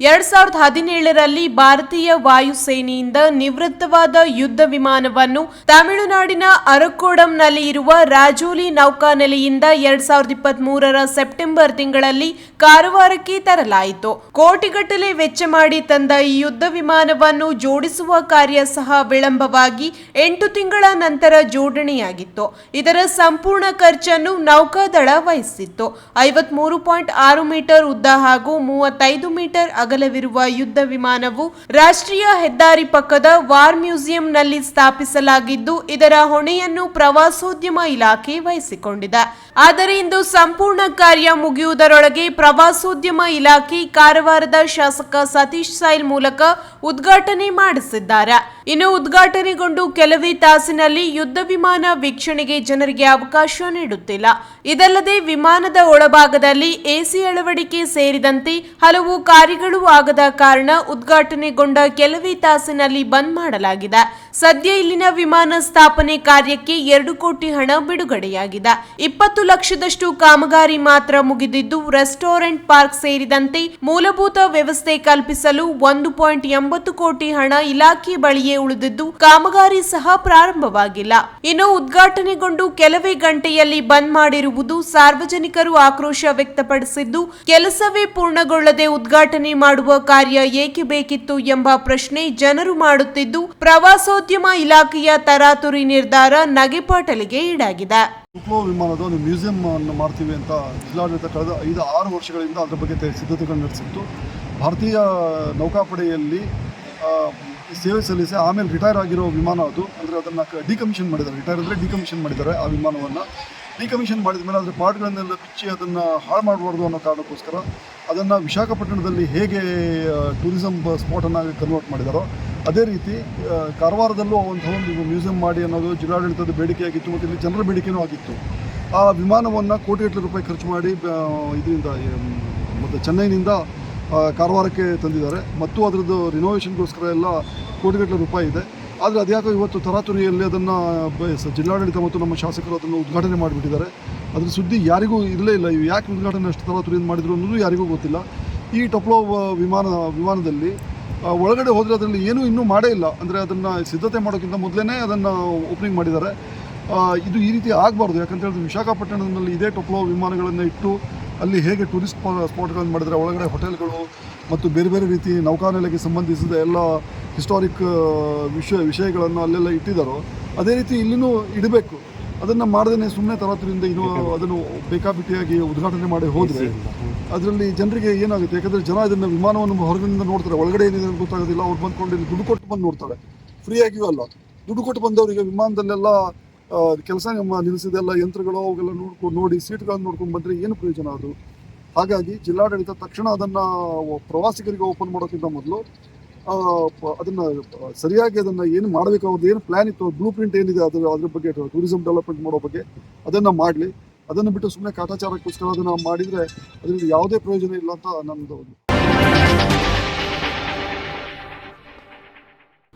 ಎರಡ್ ಸಾವಿರದ ಹದಿನೇಳರಲ್ಲಿ ಭಾರತೀಯ ವಾಯುಸೇನೆಯಿಂದ ನಿವೃತ್ತವಾದ ಯುದ್ಧ ವಿಮಾನವನ್ನು ತಮಿಳುನಾಡಿನ ಅರಕೋಡಂನಲ್ಲಿ ಇರುವ ರಾಜೋಲಿ ನೌಕಾನೆಲೆಯಿಂದ ಎರಡ್ ಸಾವಿರದ ಇಪ್ಪತ್ತ್ ಮೂರರ ಸೆಪ್ಟೆಂಬರ್ ತಿಂಗಳಲ್ಲಿ ಕಾರವಾರಕ್ಕೆ ತರಲಾಯಿತು. ಕೋಟಿಗಟ್ಟಲೆ ವೆಚ್ಚ ಮಾಡಿ ತಂದ ಈ ಯುದ್ಧ ವಿಮಾನವನ್ನು ಜೋಡಿಸುವ ಕಾರ್ಯ ಸಹ ವಿಳಂಬವಾಗಿ ಎಂಟು ತಿಂಗಳ ನಂತರ ಜೋಡಣೆಯಾಗಿತ್ತು. ಇದರ ಸಂಪೂರ್ಣ ಖರ್ಚನ್ನು ನೌಕಾದಳ ವಹಿಸಿತ್ತು. ಐವತ್ಮೂರು ಪಾಯಿಂಟ್ ಆರು ಮೀಟರ್ ಉದ್ದ ಹಾಗೂ ಮೂವತ್ತೈದು ಮೀಟರ್ ಅಗಲವಿರುವ ಯುದ್ಧ ವಿಮಾನವು ರಾಷ್ಟ್ರೀಯ ಹೆದ್ದಾರಿ ಪಕ್ಕದ ವಾರ್ ಮ್ಯೂಸಿಯಂನಲ್ಲಿ ಸ್ಥಾಪಿಸಲಾಗಿದ್ದು ಇದರ ಹೊಣೆಯನ್ನು ಪ್ರವಾಸೋದ್ಯಮ ಇಲಾಖೆ ವಹಿಸಿಕೊಂಡಿದೆ. ಆದರೆ ಇಂದು ಸಂಪೂರ್ಣ ಕಾರ್ಯ ಮುಗಿಯುವುದರೊಳಗೆ ಪ್ರವಾಸೋದ್ಯಮ ಇಲಾಖೆ ಕಾರವಾರದ ಶಾಸಕ ಸತೀಶ್ ಸೈಲ್ ಮೂಲಕ ಉದ್ಘಾಟನೆ ಮಾಡಿಸಿದ್ದಾರೆ. ಇನ್ನು ಉದ್ಘಾಟನೆಗೊಂಡು ಕೆಲವೇ ತಾಸಿನಲ್ಲಿ ಯುದ್ಧ ವಿಮಾನ ವೀಕ್ಷಣೆಗೆ ಜನರಿಗೆ ಅವಕಾಶ ನೀಡುತ್ತಿಲ್ಲ. ಇದಲ್ಲದೆ ವಿಮಾನದ ಒಳಭಾಗದಲ್ಲಿ ಎಸಿ ಅಳವಡಿಕೆ ಸೇರಿದಂತೆ ಹಲವು ಕಾರ್ಯಗಳು ಆಗದ ಕಾರಣ ಉದ್ಘಾಟನೆಗೊಂಡ ಕೆಲವೇ ತಾಸಿನಲ್ಲಿ ಬಂದ್ ಮಾಡಲಾಗಿದೆ. ಸದ್ಯ ಇಲ್ಲಿನ ವಿಮಾನ ಸ್ಥಾಪನೆ ಕಾರ್ಯಕ್ಕೆ ಎರಡು ಕೋಟಿ ಹಣ ಬಿಡುಗಡೆಯಾಗಿದೆ. ಇಪ್ಪತ್ತು ಲಕ್ಷದಷ್ಟು ಕಾಮಗಾರಿ ಮಾತ್ರ ಮುಗಿದಿದ್ದು, ರೆಸ್ಟೋರೆಂಟ್ ಪಾರ್ಕ್ ಸೇರಿದಂತೆ ಮೂಲಭೂತ ವ್ಯವಸ್ಥೆ ಕಲ್ಪಿಸಲು ಒಂದು ಪಾಯಿಂಟ್ ಎಂಬತ್ತು ಕೋಟಿ ಹಣ ಇಲಾಖೆ ಬಳಿಯೇ ಉಳಿದಿದ್ದು, ಕಾಮಗಾರಿ ಸಹ ಪ್ರಾರಂಭವಾಗಿಲ್ಲ. ಇನ್ನು ಉದ್ಘಾಟನೆಗೊಂಡು ಕೆಲವೇ ಗಂಟೆಯಲ್ಲಿ ಬಂದ್ ಮಾಡಿರುವುದು ಸಾರ್ವಜನಿಕರು ಆಕ್ರೋಶ ವ್ಯಕ್ತಪಡಿಸಿದ್ದು, ಕೆಲಸವೇ ಪೂರ್ಣಗೊಳ್ಳದೆ ಉದ್ಘಾಟನೆ ಮಾಡುವ ಕಾರ್ಯ ಏಕೆ ಬೇಕಿತ್ತು ಎಂಬ ಪ್ರಶ್ನೆ ಜನರು ಮಾಡುತ್ತಿದ್ದು, ಪ್ರವಾಸೋದ್ಯಮ ಇಲಾಖೆಯ ತರಾತುರಿ ನಿರ್ಧಾರ ನಗೆಪಾಟಲಿಗೆ ಈಡಾಗಿದೆ. ಉಪ್ಲೋ ವಿಮಾನದ ಒಂದು ಮ್ಯೂಸಿಯಂ ಅನ್ನು ಮಾಡ್ತೀವಿ ಅಂತ ಜಿಲ್ಲಾಡಳಿತ ಕಳೆದ ಐದು ಆರು ವರ್ಷಗಳಿಂದ ಅದರ ಬಗ್ಗೆ ಸಿದ್ಧತೆಗಳು ಸಿದ್ಧತೆಗಳನ್ನು ನಡೆಸಿತ್ತು. ಭಾರತೀಯ ನೌಕಾಪಡೆಯಲ್ಲಿ ಸೇವೆ ಸಲ್ಲಿಸಿ ಆಮೇಲೆ ರಿಟೈರ್ ಆಗಿರೋ ವಿಮಾನ ಅದು. ಅಂದರೆ ಅದನ್ನು ಡಿಕಮಿಷನ್ ಮಾಡಿದ್ದಾರೆ. ರಿಟೈರ್ ಅಂದರೆ ಡಿಕಮಿಷನ್ ಮಾಡಿದ್ದಾರೆ ಆ ವಿಮಾನವನ್ನು. ಡಿಕಮಿಷನ್ ಮಾಡಿದ ಮೇಲೆ ಅದರ ಪಾರ್ಟ್ಗಳನ್ನೆಲ್ಲ ಬಿಚ್ಚಿ ಅದನ್ನು ಹಾಳು ಮಾಡಬಾರ್ದು ಅನ್ನೋ ಕಾರಣಕ್ಕೋಸ್ಕರ ಅದನ್ನು ವಿಶಾಖಪಟ್ಟಣದಲ್ಲಿ ಹೇಗೆ ಟೂರಿಸಮ್ ಸ್ಪಾಟನ್ನಾಗಿ ಕನ್ವರ್ಟ್ ಮಾಡಿದಾರೋ ಅದೇ ರೀತಿ ಕಾರವಾರದಲ್ಲೂ ಒಂದು ಒಂದು ಮ್ಯೂಸಿಯಂ ಮಾಡಿ ಅನ್ನೋದು ಜಿಲ್ಲಾಡಳಿತದ ಬೇಡಿಕೆಯಾಗಿತ್ತು ಮತ್ತು ಇಲ್ಲಿ ಜನರ ಬೇಡಿಕೆಯೂ ಆಗಿತ್ತು. ಆ ವಿಮಾನವನ್ನು ಕೋಟಿಗಟ್ಟಲೆ ರೂಪಾಯಿ ಖರ್ಚು ಮಾಡಿ ಇದರಿಂದ ಮತ್ತು ಚೆನ್ನೈನಿಂದ ಕಾರವಾರಕ್ಕೆ ತಂದಿದ್ದಾರೆ. ಮತ್ತು ಅದರದ್ದು ರಿನೋವೇಷನ್ಗೋಸ್ಕರ ಎಲ್ಲ ಕೋಟಿಗಟ್ಟಲೆ ರೂಪಾಯಿ ಇದೆ. ಆದರೆ ಅದ್ಯಾಕೋ ಇವತ್ತು ತರಾತುರಿಯಲ್ಲಿ ಅದನ್ನು ಜಿಲ್ಲಾಡಳಿತ ಮತ್ತು ನಮ್ಮ ಶಾಸಕರು ಅದನ್ನು ಉದ್ಘಾಟನೆ ಮಾಡಿಬಿಟ್ಟಿದ್ದಾರೆ. ಅದರ ಸುದ್ದಿ ಯಾರಿಗೂ ಇರಲೇ ಇಲ್ಲ. ಇವು ಯಾಕೆ ಉದ್ಘಾಟನೆ ಅಷ್ಟು ತರಾತುರಿಯಿಂದ ಮಾಡಿದ್ರು ಅನ್ನೋದು ಯಾರಿಗೂ ಗೊತ್ತಿಲ್ಲ. ಈ ಟೊಪ್ಲೋ ವಿಮಾನ, ವಿಮಾನದಲ್ಲಿ ಒಳಗಡೆ ಹೋದರೆ ಅದರಲ್ಲಿ ಏನೂ ಇನ್ನೂ ಮಾಡೇ ಇಲ್ಲ. ಅಂದರೆ ಅದನ್ನು ಸಿದ್ಧತೆ ಮಾಡೋಕ್ಕಿಂತ ಮೊದಲೇ ಅದನ್ನು ಓಪನಿಂಗ್ ಮಾಡಿದ್ದಾರೆ. ಇದು ಈ ರೀತಿ ಆಗಬಾರ್ದು. ಯಾಕಂತ ಹೇಳಿದ್ರೆ ವಿಶಾಖಪಟ್ಟಣದಲ್ಲಿ ಇದೇ ಟೊಪ್ಲೋ ವಿಮಾನಗಳನ್ನು ಇಟ್ಟು ಅಲ್ಲಿ ಹೇಗೆ ಟೂರಿಸ್ಟ್ ಸ್ಪಾಟ್ಗಳನ್ನು ಮಾಡಿದರೆ ಒಳಗಡೆ ಹೋಟೆಲ್ಗಳು ಮತ್ತು ಬೇರೆ ಬೇರೆ ರೀತಿ ನೌಕಾನೆಲೆಗೆ ಸಂಬಂಧಿಸಿದ ಎಲ್ಲ ಹಿಸ್ಟಾರಿಕ್ ವಿಷಯ ವಿಷಯಗಳನ್ನು ಅಲ್ಲೆಲ್ಲ ಇಟ್ಟಿದ್ದಾರೋ ಅದೇ ರೀತಿ ಇಲ್ಲಿನೂ ಇಡಬೇಕು. ಅದನ್ನು ಮಾಡದೇ ಸುಮ್ಮನೆ ತರಾತುರಿಯಿಂದ ಇನ್ನೂ ಅದನ್ನು ಬೇಕಾಬಿಟ್ಟಿಯಾಗಿ ಉದ್ಘಾಟನೆ ಮಾಡಿ ಹೋದರೆ ಅದರಲ್ಲಿ ಜನರಿಗೆ ಏನಾಗುತ್ತೆ? ಯಾಕಂದರೆ ಜನ ಇದನ್ನು ವಿಮಾನವನ್ನು ಹೊರಗಿನಿಂದ ನೋಡ್ತಾರೆ. ಒಳಗಡೆ ಏನಿದೆ ಗೊತ್ತಾಗೋದಿಲ್ಲ. ಅವ್ರು ಬಂದ್ಕೊಂಡು ಇಲ್ಲಿ ದುಡ್ಡು ಕೊಟ್ಟು ಬಂದು ನೋಡ್ತಾರೆ. ಫ್ರೀಯಾಗಿಯೂ ಅಲ್ಲ. ದುಡ್ಡು ಕೊಟ್ಟು ಬಂದವರಿಗೆ ವಿಮಾನದಲ್ಲೆಲ್ಲ ಕೆಲಸ ನಿಲ್ಲಿಸಿದೆಲ್ಲ ಯಂತ್ರಗಳು ಅವೆಲ್ಲ ನೋಡ್ಕೊಂಡು ನೋಡಿ, ಸೀಟ್ಗಳನ್ನು ನೋಡ್ಕೊಂಡು ಬಂದರೆ ಏನು ಪ್ರಯೋಜನ ಅದು? ಹಾಗಾಗಿ ಜಿಲ್ಲಾಡಳಿತ ತಕ್ಷಣ ಅದನ್ನು ಪ್ರವಾಸಿಗರಿಗೆ ಓಪನ್ ಮಾಡೋಕ್ಕಿಂತ ಮೊದಲು ಅದನ್ನು, ಸರಿಯಾಗಿ ಅದನ್ನು ಏನು ಮಾಡಬೇಕು ಏನು ಪ್ಲ್ಯಾನ್ ಇತ್ತು, ಬ್ಲೂ ಪ್ರಿಂಟ್ ಏನಿದೆ ಅದರ ಅದ್ರ ಬಗ್ಗೆ, ಟೂರಿಸಂ ಡೆವಲಪ್ಮೆಂಟ್ ಮಾಡೋ ಬಗ್ಗೆ, ಅದನ್ನು ಮಾಡಲಿ. ಅದನ್ನು ಬಿಟ್ಟು ಸುಮ್ಮನೆ ಕಾಟಾಚಾರಕ್ಕೋಸ್ಕರ ಅದನ್ನು ಮಾಡಿದರೆ ಅದರಿಂದ ಯಾವುದೇ ಪ್ರಯೋಜನ ಇಲ್ಲ ಅಂತ ನನ್ನದು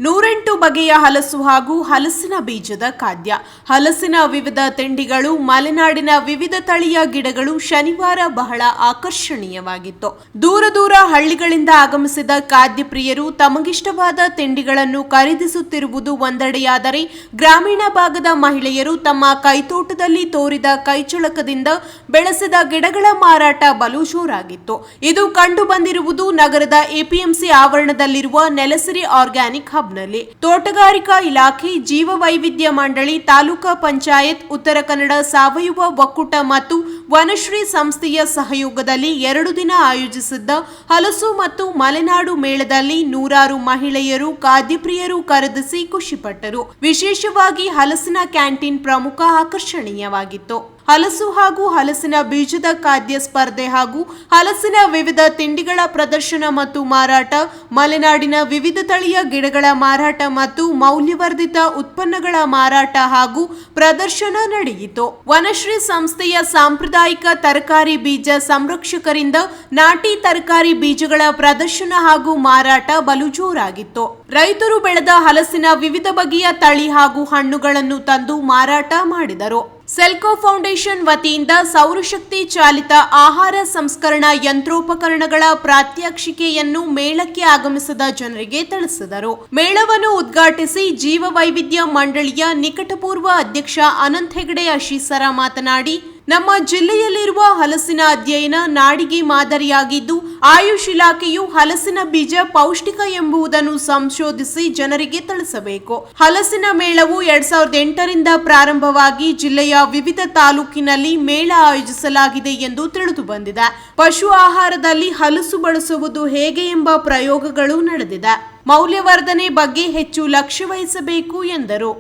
ನೂರೆಂಟು ಬಗೆಯ ಹಲಸು ಹಾಗೂ ಹಲಸಿನ ಬೀಜದ ಖಾದ್ಯ. ಹಲಸಿನ ವಿವಿಧ ತಿಂಡಿಗಳು, ಮಲೆನಾಡಿನ ವಿವಿಧ ತಳಿಯ ಗಿಡಗಳು ಶನಿವಾರ ಬಹಳ ಆಕರ್ಷಣೀಯವಾಗಿತ್ತು. ದೂರ ದೂರ ಹಳ್ಳಿಗಳಿಂದ ಆಗಮಿಸಿದ ಖಾದ್ಯ ಪ್ರಿಯರು ತಮಗಿಷ್ಟವಾದ ತಿಂಡಿಗಳನ್ನು ಖರೀದಿಸುತ್ತಿರುವುದು ಒಂದೆಡೆಯಾದರೆ, ಗ್ರಾಮೀಣ ಭಾಗದ ಮಹಿಳೆಯರು ತಮ್ಮ ಕೈತೋಟದಲ್ಲಿ ತೋರಿದ ಕೈಚಳಕದಿಂದ ಬೆಳೆಸಿದ ಗಿಡಗಳ ಮಾರಾಟ ಬಲು ಜೋರಾಗಿತ್ತು. ಇದು ಕಂಡುಬಂದಿರುವುದು ನಗರದ ಎಪಿಎಂಸಿ ಆವರಣದಲ್ಲಿರುವ ನೆಲಸಿರಿ ಆರ್ಗ್ಯಾನಿಕ್ ಹಬ್ನಲ್ಲಿ ತೋಟಗಾರಿಕಾ ಇಲಾಖೆ ಜೀವ ವೈವಿಧ್ಯ ಮಂಡಳಿ, ತಾಲೂಕಾ ಪಂಚಾಯತ್, ಉತ್ತರ ಕನ್ನಡ ಸಾವಯವ ಒಕ್ಕೂಟ ಮತ್ತು ವನಶ್ರೀ ಸಂಸ್ಥೆಯ ಸಹಯೋಗದಲ್ಲಿ ಎರಡು ದಿನ ಆಯೋಜಿಸಿದ್ದ ಹಲಸು ಮತ್ತು ಮಲೆನಾಡು ಮೇಳದಲ್ಲಿ ನೂರಾರು ಮಹಿಳೆಯರು, ಖಾದ್ಯಪ್ರಿಯರು ಖರೀದಿಸಿ ಖುಷಿಪಟ್ಟರು. ವಿಶೇಷವಾಗಿ ಹಲಸಿನ ಕ್ಯಾಂಟೀನ್ ಪ್ರಮುಖ ಆಕರ್ಷಣೀಯವಾಗಿತ್ತು. ಹಲಸು ಹಾಗೂ ಹಲಸಿನ ಬೀಜದ ಖಾದ್ಯ ಸ್ಪರ್ಧೆ ಹಾಗೂ ಹಲಸಿನ ವಿವಿಧ ತಿಂಡಿಗಳ ಪ್ರದರ್ಶನ ಮತ್ತು ಮಾರಾಟ, ಮಲೆನಾಡಿನ ವಿವಿಧ ತಳಿಯ ಗಿಡಗಳ ಮಾರಾಟ ಮತ್ತು ಮೌಲ್ಯವರ್ಧಿತ ಉತ್ಪನ್ನಗಳ ಮಾರಾಟ ಹಾಗೂ ಪ್ರದರ್ಶನ ನಡೆಯಿತು. ವನಶ್ರೀ ಸಂಸ್ಥೆಯ ಸಾಂಪ್ರದಾಯಿಕ ತರಕಾರಿ ಬೀಜ ಸಂರಕ್ಷಕರಿಂದ ನಾಟಿ ತರಕಾರಿ ಬೀಜಗಳ ಪ್ರದರ್ಶನ ಹಾಗೂ ಮಾರಾಟ ಬಲು ಜೋರಾಗಿತ್ತು ರೈತರು ಬೆಳೆದ ಹಲಸಿನ ವಿವಿಧ ಬಗೆಯ ತಳಿ ಹಾಗೂ ಹಣ್ಣುಗಳನ್ನು ತಂದು ಮಾರಾಟ ಮಾಡಿದರು. ಸೆಲ್ಕೋ ಫೌಂಡೇಶನ್ ವತಿಯಿಂದ ಸೌರಶಕ್ತಿ ಚಾಲಿತ ಆಹಾರ ಸಂಸ್ಕರಣಾ ಯಂತ್ರೋಪಕರಣಗಳ ಪ್ರಾತ್ಯಕ್ಷಿಕೆಯನ್ನು ಮೇಳಕ್ಕೆ ಆಗಮಿಸಿದ ಜನರಿಗೆ ತಿಳಿಸಿದರು. ಮೇಳವನ್ನು ಉದ್ಘಾಟಿಸಿ ಜೀವವೈವಿಧ್ಯ ಮಂಡಳಿಯ ನಿಕಟಪೂರ್ವ ಅಧ್ಯಕ್ಷ ಅನಂತ್ ಹೆಗಡೆ ಅಶೀಸರ ಮಾತನಾಡಿ ನಮ್ಮ ಜಿಲ್ಲೆಯಲ್ಲಿರುವ ಹಲಸಿನ ಅಧ್ಯಯನ ನಾಡಿಗೆ ಮಾದರಿಯಾಗಿದ್ದು, ಆಯುಷ್ ಇಲಾಖೆಯು ಹಲಸಿನ ಬೀಜ ಪೌಷ್ಟಿಕ ಎಂಬುದನ್ನು ಸಂಶೋಧಿಸಿ ಜನರಿಗೆ ತಿಳಿಸಬೇಕು. ಹಲಸಿನ ಮೇಳವು ಎರಡ್ ಸಾವಿರದ ಎಂಟರಿಂದ ಪ್ರಾರಂಭವಾಗಿ ಜಿಲ್ಲೆಯ ವಿವಿಧ ತಾಲೂಕಿನಲ್ಲಿ ಮೇಳ ಆಯೋಜಿಸಲಾಗಿದೆ ಎಂದು ತಿಳಿದು ಬಂದಿದೆ. ಪಶು ಆಹಾರದಲ್ಲಿ ಹಲಸು ಬಳಸುವುದು ಹೇಗೆ ಎಂಬ ಪ್ರಯೋಗಗಳು ನಡೆದಿದೆ. ಮೌಲ್ಯವರ್ಧನೆ ಬಗ್ಗೆ ಹೆಚ್ಚು ಲಕ್ಷ್ಯ ವಹಿಸಬೇಕು ಎಂದರು.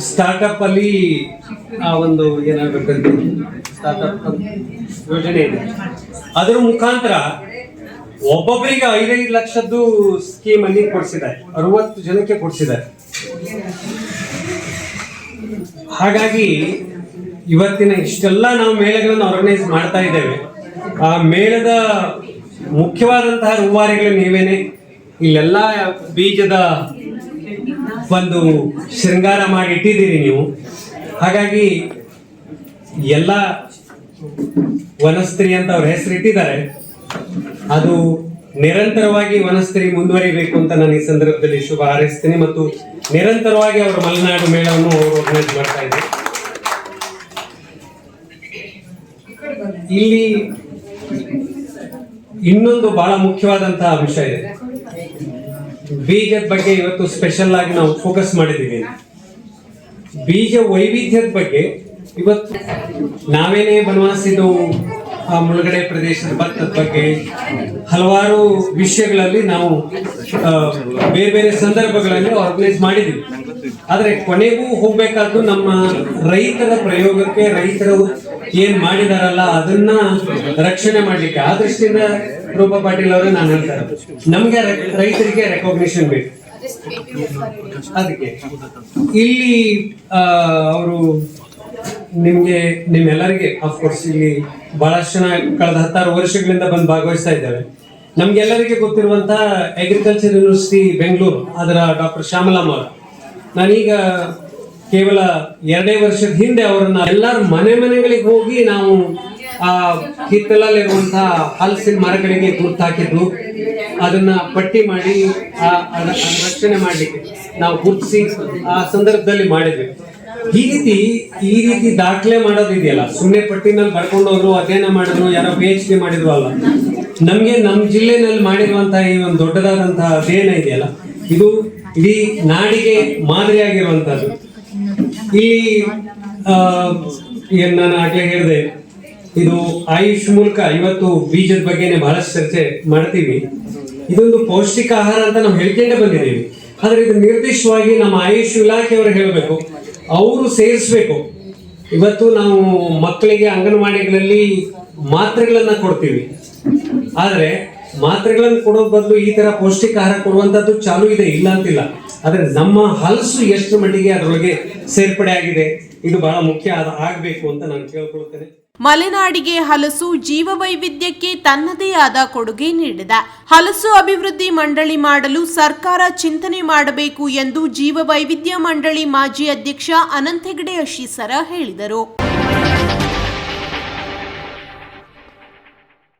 ಸ್ಟಾರ್ಟಪ್ ಅಲ್ಲಿ, ಆ, ಒಂದು ಏನಾಗಬೇಕಂತ ಸ್ಟಾರ್ಟಪ್ ಯೋಜನೆ ಇದೆ. ಅದರ ಮುಖಾಂತರ ಒಬ್ಬೊಬ್ಬರಿಗೆ ಐದೈದು ಲಕ್ಷದ್ದು ಸ್ಕೀಮ್ ಅಲ್ಲಿ ಕೊಡಿಸಿದ್ದಾರೆ. ಅರವತ್ತು ಜನಕ್ಕೆ ಕೊಡಿಸಿದ್ದಾರೆ. ಹಾಗಾಗಿ ಇವತ್ತಿನ ಇಷ್ಟೆಲ್ಲ ನಾವು ಮೇಳಗಳನ್ನು ಆರ್ಗನೈಸ್ ಮಾಡ್ತಾ ಇದ್ದೇವೆ. ಆ ಮೇಳದ ಮುಖ್ಯವಾದಂತಹ ರೂವಾರಿಗಳು ನೀವೇನೆ? ಇಲ್ಲೆಲ್ಲ ಬೀಜದ ಒಂದು ಶೃಂಗಾರ ಮಾಡಿ ಇಟ್ಟಿದ್ದೀರಿ ನೀವು. ಹಾಗಾಗಿ ಎಲ್ಲ ವನಸ್ತ್ರೀ ಅಂತ ಅವ್ರ ಹೆಸರು ಇಟ್ಟಿದ್ದಾರೆ. ಅದು ನಿರಂತರವಾಗಿ ವನಸ್ತ್ರೀ ಮುಂದುವರಿಬೇಕು ಅಂತ ನಾನು ಈ ಸಂದರ್ಭದಲ್ಲಿ ಶುಭ ಹಾರೈಸ್ತೀನಿ ಮತ್ತು ನಿರಂತರವಾಗಿ ಅವರ ಮಲೆನಾಡು ಮೇಳವನ್ನು ಅವರು ಆರ್ಗನೈಸ್ ಮಾಡ್ತಾ ಇದ್ದಾರೆ. ಇಲ್ಲಿ ಇನ್ನೊಂದು ಬಹಳ ಮುಖ್ಯವಾದಂತಹ ಅಂಶ ಇದೆ. ಬೀಜದ ಬಗ್ಗೆ ಇವತ್ತು ಸ್ಪೆಷಲ್ ಆಗಿ ನಾವು ಫೋಕಸ್ ಮಾಡಿದ್ದೀವಿ. ಬೀಜ ವೈವಿಧ್ಯದ ಬಗ್ಗೆ ಇವತ್ತು ನಾವೇನೇ ಬನವಾಸಿದ್ದು ಆ ಮುಳುಗಡೆ ಪ್ರದೇಶದ ಭತ್ತದ ಬಗ್ಗೆ, ಹಲವಾರು ವಿಷಯಗಳಲ್ಲಿ ನಾವು ಬೇರೆ ಬೇರೆ ಸಂದರ್ಭಗಳಲ್ಲಿ ಆರ್ಗನೈಸ್ ಮಾಡಿದ್ದೀವಿ. ಆದರೆ ಕೊನೆಗೂ ಹೋಗ್ಬೇಕಾದ್ದು ನಮ್ಮ ರೈತರ ಪ್ರಯೋಗಕ್ಕೆ ರೈತರು ಏನ್ ಮಾಡಿದಾರಲ್ಲ ಅದನ್ನ ರಕ್ಷಣೆ ಮಾಡ್ಲಿಕ್ಕೆ. ಆ ದೃಷ್ಟಿಯಿಂದ ರೂಪಾ ಪಾಟೀಲ್ ಅವರು, ನಾನು ಹೇಳ್ತಾರೆ ನಮ್ಗೆ ರೈತರಿಗೆ ರೆಕಾಗ್ನಿಷನ್ ಬೇಕು. ಅದಕ್ಕೆ. ಇಲ್ಲಿ ಅವರು ನಿಮ್ಗೆ, ನಿಮ್ಮೆಲ್ಲರಿಗೆ ಅಫ್ಕೋರ್ಸ್ ಇಲ್ಲಿ ಬಹಳಷ್ಟು ಜನ ಕಳೆದ ಹತ್ತಾರು ವರ್ಷಗಳಿಂದ ಬಂದು ಭಾಗವಹಿಸ್ತಾ ಇದ್ದಾರೆ. ನಮ್ಗೆಲ್ಲರಿಗೆ ಗೊತ್ತಿರುವಂತಹ ಅಗ್ರಿಕಲ್ಚರ್ ಯೂನಿವರ್ಸಿಟಿ ಬೆಂಗಳೂರು, ಅದರ ಡಾಕ್ಟರ್ ಶ್ಯಾಮಲಾಮ್ ಅವರು. ನಾನೀಗ ಕೇವಲ ಎರಡೇ ವರ್ಷದ ಹಿಂದೆ ಅವರನ್ನ ಎಲ್ಲರ ಮನೆ ಮನೆಗಳಿಗೆ ಹೋಗಿ ನಾವು ಹಿತ್ತಲಲ್ಲಿರುವಂತಹ ಹಲಸಿನ ಮರಗಳಿಗೆ ಗುರ್ತು ಹಾಕಿದ್ದು ಅದನ್ನ ಪಟ್ಟಿ ಮಾಡಿ ಆ ರಕ್ಷಣೆ ಮಾಡಲಿಕ್ಕೆ ನಾವು ಗುರುತಿಸಿ ಆ ಸಂದರ್ಭದಲ್ಲಿ ಮಾಡಿದ್ವಿ. ಈ ರೀತಿ ಈ ರೀತಿ ದಾಖಲೆ ಮಾಡೋದಿದೆಯಲ್ಲ ಸುಮ್ಮನೆ ಪಟ್ಟಿನಲ್ಲಿ ಬರ್ಕೊಂಡು ಅಧ್ಯಯನ ಮಾಡಿದ್ರು ಯಾರೋ ಪಿ ಎಚ್ ಡಿ ಮಾಡಿದ್ರು ಅಲ್ಲ. ನಮ್ಗೆ ನಮ್ಮ ಜಿಲ್ಲೆನಲ್ಲಿ ಮಾಡಿರುವಂತಹ ಈ ಒಂದು ದೊಡ್ಡದಾದಂತಹ ಅಧ್ಯಯನ ಇದೆಯಲ್ಲ ಇದು ಇಡೀ ನಾಡಿಗೆ ಮಾದರಿಯಾಗಿರುವಂತಹದ್ದು. ಇಲ್ಲಿ ಆ, ನಾನು ಆಗ್ಲೇ ಹೇಳಿದೆ ಇದು ಆಯುಷ್ ಮೂಲಕ ಇವತ್ತು ಬೀಜದ ಬಗ್ಗೆನೇ ಬಹಳಷ್ಟು ಚರ್ಚೆ ಮಾಡ್ತೀವಿ. ಇದೊಂದು ಪೌಷ್ಟಿಕ ಆಹಾರ ಅಂತ ನಾವು ಹೇಳ್ಕೊಂಡೆ ಬಂದಿದ್ದೀವಿ ಆದ್ರೆ ಇದು ನಿರ್ದಿಷ್ಟವಾಗಿ ನಮ್ಮ ಆಯುಷ್ ಇಲಾಖೆಯವರು ಹೇಳಬೇಕು. ಅವರು ಸೇರಿಸ್ಬೇಕು. ಇವತ್ತು ನಾವು ಮಕ್ಕಳಿಗೆ ಅಂಗನವಾಡಿಗಳಲ್ಲಿ ಮಾತ್ರೆಗಳನ್ನ ಕೊಡ್ತೀವಿ. ಆದ್ರೆ ಮಾತ್ರೆಗಳನ್ನು ಕೊಡೋ ಬದಲು ಈ ತರ ಪೌಷ್ಟಿಕ ಆಹಾರ ಕೊಡುವಂತದ್ದು ಚಾಲು ಇದೆ, ಇಲ್ಲ ಅಂತಿಲ್ಲ. ಆದ್ರೆ ನಮ್ಮ ಹಲಸು ಎಷ್ಟು ಮಟ್ಟಿಗೆ ಅದರೊಳಗೆ ಸೇರ್ಪಡೆ ಆಗಿದೆ, ಇದು ಬಹಳ ಮುಖ್ಯ ಆಗಬೇಕು ಆಗ್ಬೇಕು ಅಂತ ನಾನು ಕೇಳ್ಕೊಳ್ತೇನೆ. ಮಲೆನಾಡಿಗೆ ಹಲಸು ಜೀವವೈವಿಧ್ಯಕ್ಕೆ ತನ್ನದೇ ಆದ ಕೊಡುಗೆ ನೀಡಿದೆ. ಹಲಸು ಅಭಿವೃದ್ಧಿ ಮಂಡಳಿ ಮಾಡಲು ಸರ್ಕಾರ ಚಿಂತನೆ ಮಾಡಬೇಕು ಎಂದು ಜೀವವೈವಿಧ್ಯ ಮಂಡಳಿ ಮಾಜಿ ಅಧ್ಯಕ್ಷ ಅನಂತ್ ಹೆಗಡೆ ಅಶೀಸರ ಹೇಳಿದರು.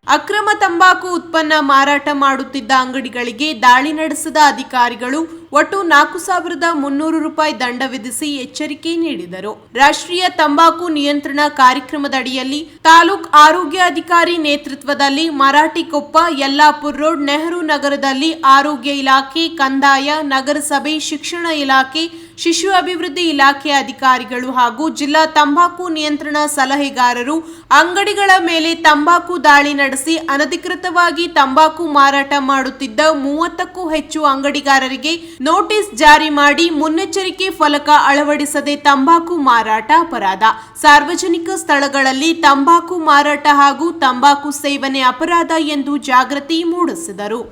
ಅಕ್ರಮ ತಂಬಾಕು ಉತ್ಪನ್ನ ಮಾರಾಟ ಮಾಡುತ್ತಿದ್ದ ಅಂಗಡಿಗಳಿಗೆ ದಾಳಿ ನಡೆಸಿದ ಅಧಿಕಾರಿಗಳು ಒಟ್ಟು ನಾಲ್ಕು ಸಾವಿರದ ಮುನ್ನೂರು ರೂಪಾಯಿ ದಂಡ ವಿಧಿಸಿ ಎಚ್ಚರಿಕೆ ನೀಡಿದರು. ರಾಷ್ಟ್ರೀಯ ತಂಬಾಕು ನಿಯಂತ್ರಣ ಕಾರ್ಯಕ್ರಮದಡಿಯಲ್ಲಿ ತಾಲೂಕ್ ಆರೋಗ್ಯಾಧಿಕಾರಿ ನೇತೃತ್ವದಲ್ಲಿ ಮರಾಠಿಕೊಪ್ಪ ಯಲ್ಲಾಪುರ್ ರೋಡ್, ನೆಹರು ನಗರದಲ್ಲಿ ಆರೋಗ್ಯ ಇಲಾಖೆ, ಕಂದಾಯ, ನಗರಸಭೆ, ಶಿಕ್ಷಣ ಇಲಾಖೆ ಶಿಶು ಅಭಿವೃದ್ಧಿ ಇಲಾಖೆ ಅಧಿಕಾರಿಗಳು ಹಾಗೂ ಜಿಲ್ಲಾ ತಂಬಾಕು ನಿಯಂತ್ರಣ ಸಲಹೆಗಾರರು ಅಂಗಡಿಗಳ ಮೇಲೆ ತಂಬಾಕು ದಾಳಿ ನಡೆಸಿ ಅನಧಿಕೃತವಾಗಿ ತಂಬಾಕು ಮಾರಾಟ ಮಾಡುತ್ತಿದ್ದ ಮೂವತ್ತಕ್ಕೂ ಹೆಚ್ಚು ಅಂಗಡಿಗಾರರಿಗೆ ನೋಟಿಸ್ ಜಾರಿ ಮಾಡಿ ಮುನ್ನೆಚ್ಚರಿಕೆ ಫಲಕ ಅಳವಡಿಸದೆ ತಂಬಾಕು ಮಾರಾಟ ಅಪರಾಧ. ಸಾರ್ವಜನಿಕ ಸ್ಥಳಗಳಲ್ಲಿ ತಂಬಾಕು ಮಾರಾಟ ಹಾಗೂ ತಂಬಾಕು ಸೇವನೆ ಅಪರಾಧ ಎಂದು ಜಾಗೃತಿ ಮೂಡಿಸಿದರು.